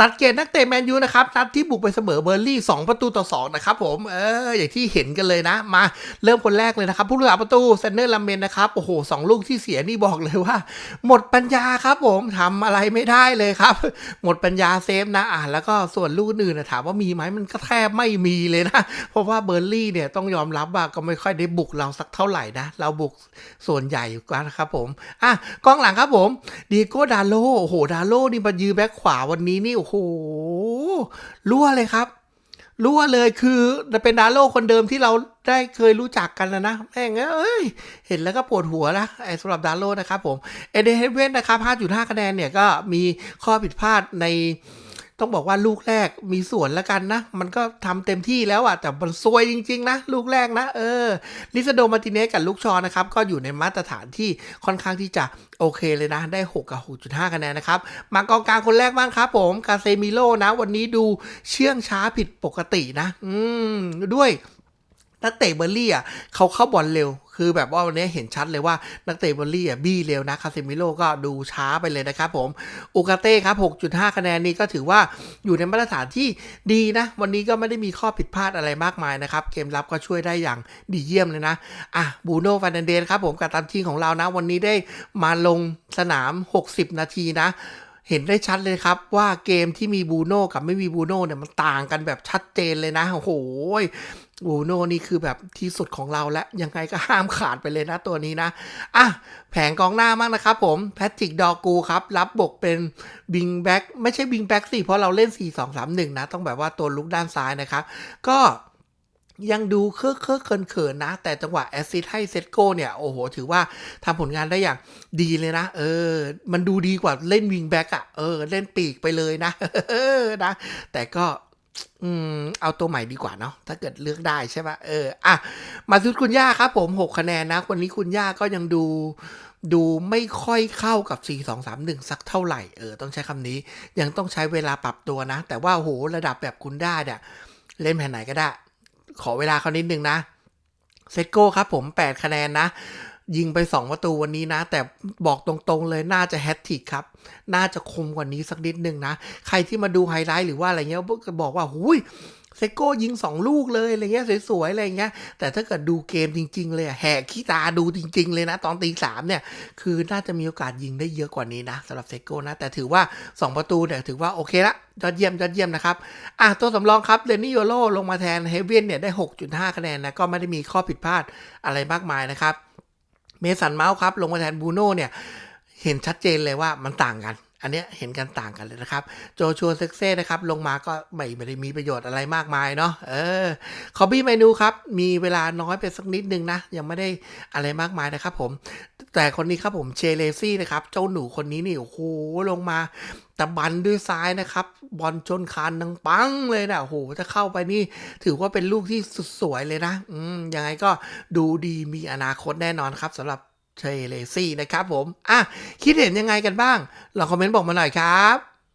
ตัดเกณฑ์นักเตะแมนยูนะครับนัดที่บุกไปเสมอเบอร์ลี่2ประตูต่อ2นะครับผมเอออย่างที่เห็นกันเลยนะ มาเริ่มคนแรกเลยนะครับ ผู้รักษาประตูเซนเนอร์ลัมเมนนะครับโอ้โหสองลูกที่เสียนี่บอกเลยว่า หมดปัญญาครับผมทำอะไรไม่ได้เลยครับ หมดปัญญาเซฟนะอะแล้วก็ส่วนลูกอื่นนะถามว่ามีไหมมันก็แทบไม่มีเลยนะ เพราะว่าเบอร์ลี่เนี่ยต้องยอมรับว่าก็ไม่ค่อยได้บุกเราสักเท่าไหร่นะเราบุกส่วนใหญ่กว่านะครับผมอะกองหลังครับผมดีโก้ดาโลโอ้โหดาโลนี่มายืนแบ็คขวาวันนี้นี่โอ้โหรั่วเลยครับรั่วเลยคือเป็นดาโลคนเดิมที่เราได้เคยรู้จักกันนะนะแม่งเอ้ยเห็นแล้วก็ปวดหัวนะไอ้สำหรับดาโลนะครับผมเอเดนเฮเวนนะครับ5.5 คะแนนเนี่ยก็มีข้อผิดพลาดใน ต้องบอกว่าลูกแรกมีส่วนแล้วกันนะ มันก็ทำเต็มที่แล้วอะแต่มันซวยจริง ๆ นะ ลูกแรกนะ เออลิซาโดมาติเนสกับลูกชอนะครับ ก็อยู่ในมาตรฐานที่ค่อนข้างที่จะโอเคเลยนะ ได้ 6 กับ 6.5 คะแนนนะครับ มากองกลางคนแรกบ้างครับผมกาเซมิโลนะ วันนี้ดูเชื่องช้าผิดปกตินะ อืมด้วย นักเตะเบอร์ลี่อะเขาเข้าบอลเร็ว คือแบบว่าวันนี้เห็นชัดเลยว่านักเตะเบอร์ลี่อะบี้เร็วนะคาเซมิโลก็ดูช้าไปเลยนะครับผมอุกาเต้ครับ 6.5 คะแนนนี้ก็ถือว่าอยู่ในมาตรฐานที่ดีนะ วันนี้ก็ไม่ได้มีข้อผิดพลาดอะไรมากมายนะครับ เกมรับก็ช่วยได้อย่างดีเยี่ยมเลยนะ อะบูโน่ฟานเดนครับผมกับตันทีมของเรานะ วันนี้ได้มาลงสนาม 60 นาทีนะ เห็นได้ชัดเลยครับว่าเกมที่มีบูโน่กับไม่มีบูโน่เนี่ยมันต่างกันแบบชัดเจนเลยนะโอ้โหบูโน่นี่คือแบบที่สุดของเราและยังไงก็ห้ามขาดไปเลยนะตัวนี้นะอะแผงกองหน้ามากนะครับผมแพทริกดอกูครับ รับบกเป็นบิงแบ็กไม่ใช่บิงแบ็กสิเพราะเราเล่น 4 2 3 1 นะ ต้องแบบว่าตัวลุกด้านซ้ายนะครับ ก็ ยังดูเคอะเคอะเขินเขินๆนะ แต่จังหวะแอสซิสให้เซตโก้เนี่ย โอ้โห ถือว่าทำผลงานได้อย่างดีเลยนะ เออ มันดูดีกว่าเล่นวิงแบ็กอะเออ เล่นปีกไปเลยนะเออนะ แต่ก็อืมเอาตัวใหม่ดีกว่าเนาะถ้าเกิดเลือกได้ใช่ปะเอออะมาซุดคุณย่าครับ ผม6คะแนนนะ วันนี้คุณย่าก็ยังดูดูไม่ค่อยเข้ากับ 4 2 3 1 สักเท่าไหร่เออต้องใช้คำนี้ยังต้องใช้เวลาปรับตัวนะ แต่ว่าโหระดับแบบคุณได้เนี่ยเล่นแผ่นไหนก็ได้ ขอเวลาเขานิดนึงนะ เซตโก้ครับผม 8 คะแนนนะ ยิงไป 2 ประตูวันนี้นะ แต่บอกตรงๆเลยน่าจะแฮตทิกครับ น่าจะคมกว่านี้สักนิดนึงนะ ใครที่มาดูไฮไลท์หรือว่าอะไรเงี้ยบอกว่าหุย เซโก้ยิง 2 ลูกเลยอะไรเงี้ยสวยๆอะไรเงี้ยแต่ถ้าเกิดดูเกมจริง ๆ เลยอะแหกขี้ตาดูจริง ๆ เลยนะ ตอนตีสามเนี่ย คือน่าจะมีโอกาสยิงได้เยอะกว่านี้นะสำหรับเซโก้นะ แต่ถือว่า 2 ประตูเนี่ยถือว่าโอเคละยอดเยี่ยมยอดเยี่ยมนะครับ อะตัวสำรองครับเรนนี่โยโลลงมาแทนเฮเวียนเนี่ยได้ 6.5 คะแนนนะก็ไม่ได้มีข้อผิดพลาดอะไรมากมายนะครับเมสันเมาส์ครับลงมาแทนบูโน่เนี่ยเห็นชัดเจนเลยว่ามันต่างกัน อันเนี้ยเห็นกันต่างกันเลยนะครับ โจชัวเซ็กเซ่นะครับ ลงมาก็ไม่ไม่ได้มีประโยชน์อะไรมากมายเนาะเออคอบบี้เมนูครับ มีเวลาน้อยไปสักนิดนึงนะ ยังไม่ได้อะไรมากมายนะครับผม แต่คนนี้ครับผมเชเลซี่นะครับ เจ้าหนูคนนี้นี่โอ้โหลงมาตะบันด้วยซ้ายนะครับ บอลชนคานดังปังเลยนะโอ้โหถ้าเข้าไปนี่ ถือว่าเป็นลูกที่สุดสวยเลยนะ อืมยังไงก็ดูดีมีอนาคตแน่นอนครับสำหรับ เชเลซี่นะครับผม อะ คิดเห็นยังไงกันบ้างลองคอมเมนต์บอกมาหน่อยครับ